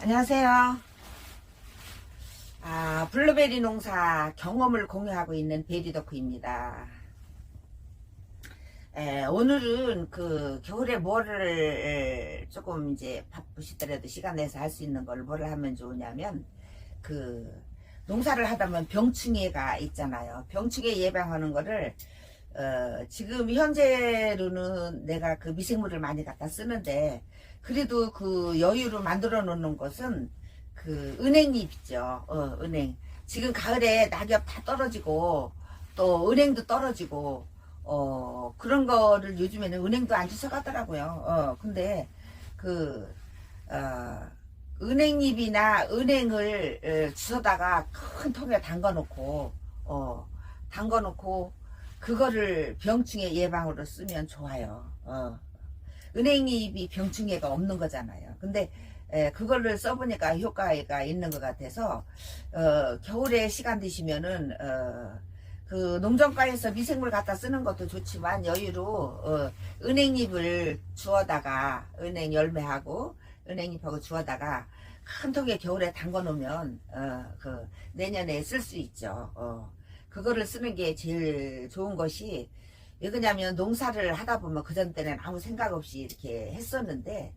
안녕하세요. 아, 블루베리 농사 경험을 공유하고 있는 베리덕후입니다. 에, 오늘은 그 겨울에 뭐를 조금 이제 바쁘시더라도 시간 내서 할 수 있는 걸 뭐를 하면 좋으냐면 그 농사를 하다 보면 병충해가 있잖아요. 병충해 예방하는 거를 어, 지금 현재로는 내가 그 미생물을 많이 갖다 쓰는데 그래도 그 여유로 만들어 놓는 것은 그 은행잎 있죠. 어, 은행. 지금 가을에 낙엽 다 떨어지고 또 은행도 떨어지고 어, 그런 거를 요즘에는 은행도 안 주워가더라고요. 어, 근데 그 어, 은행잎이나 은행을 어, 주워다가 큰 통에 담가 놓고 어, 담가 놓고 그거를 병충해 예방으로 쓰면 좋아요. 어. 은행잎이 병충해가 없는 거잖아요. 근데 에, 그거를 써보니까 효과가 있는 것 같아서 어, 겨울에 시간 되시면은 어, 그 농정가에서 미생물 갖다 쓰는 것도 좋지만 여유로 어, 은행잎을 주워다가 은행 열매하고 은행잎하고 주워다가 큰 통에 겨울에 담궈 놓으면 어, 그 내년에 쓸 수 있죠. 어, 그거를 쓰는 게 제일 좋은 것이 왜 그러냐면 농사를 하다 보면 그전 때는 아무 생각 없이 이렇게 했었는데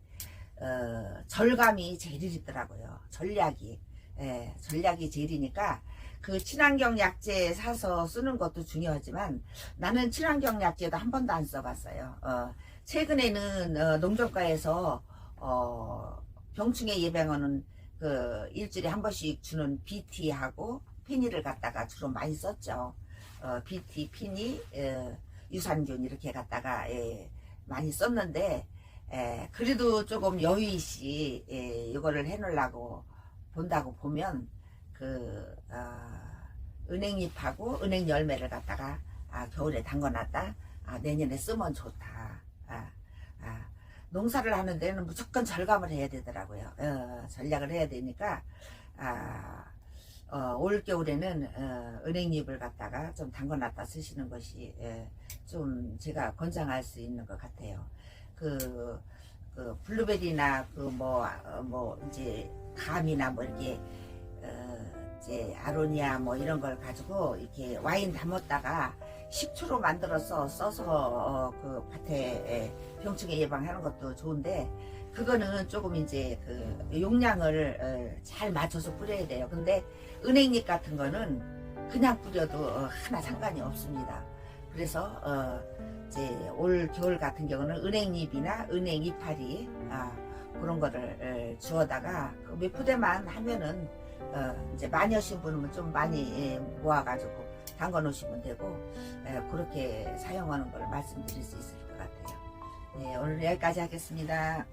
어, 절감이 제일이더라고요. 전략이 예, 전략이 제일이니까 그 친환경 약재 사서 쓰는 것도 중요하지만 나는 친환경 약재도 한 번도 안 써봤어요. 어, 최근에는 어, 농정가에서 어, 병충해 예방하는 그 일주일에 한 번씩 주는 BT하고 피니를 갖다가 주로 많이 썼죠. 어, BT, 피니, 어, 유산균 이렇게 갖다가 예, 많이 썼는데 예, 그래도 조금 여유있이 예, 이거를 해놓으려고 본다고 보면 그 아, 은행잎하고 은행 열매를 갖다가 아, 겨울에 담궈놨다 아, 내년에 쓰면 좋다. 아, 아, 농사를 하는 데는 무조건 절감을 해야 되더라고요. 어, 전략을 해야 되니까 아, 어, 올 겨울에는 어, 은행잎을 갖다가 좀 담궈놨다 쓰시는 것이 예, 좀 제가 권장할 수 있는 것 같아요. 그, 그 블루베리나 그뭐뭐 이제 감이나 뭐 이렇게 어, 이제 아로니아 뭐 이런 걸 가지고 이렇게 와인 담았다가 식초로 만들어서 써서 어, 그 밭에 병충해 예방하는 것도 좋은데 그거는 조금 이제 그 용량을 어, 잘 맞춰서 뿌려야 돼요. 근데 은행잎 같은 거는 그냥 뿌려도 어, 하나 상관이 없습니다. 그래서 어, 이제 올 겨울 같은 경우는 은행잎이나 은행 이파리 아, 그런 거를 에, 주워다가 그몇 푸대만 하면은 어, 이제 많이 하신 분은 좀 많이 예, 모아가지고 담궈 놓으시면 되고 에, 그렇게 사용하는 걸 말씀드릴 수 있을 것 같아요. 네, 오늘 여기까지 하겠습니다.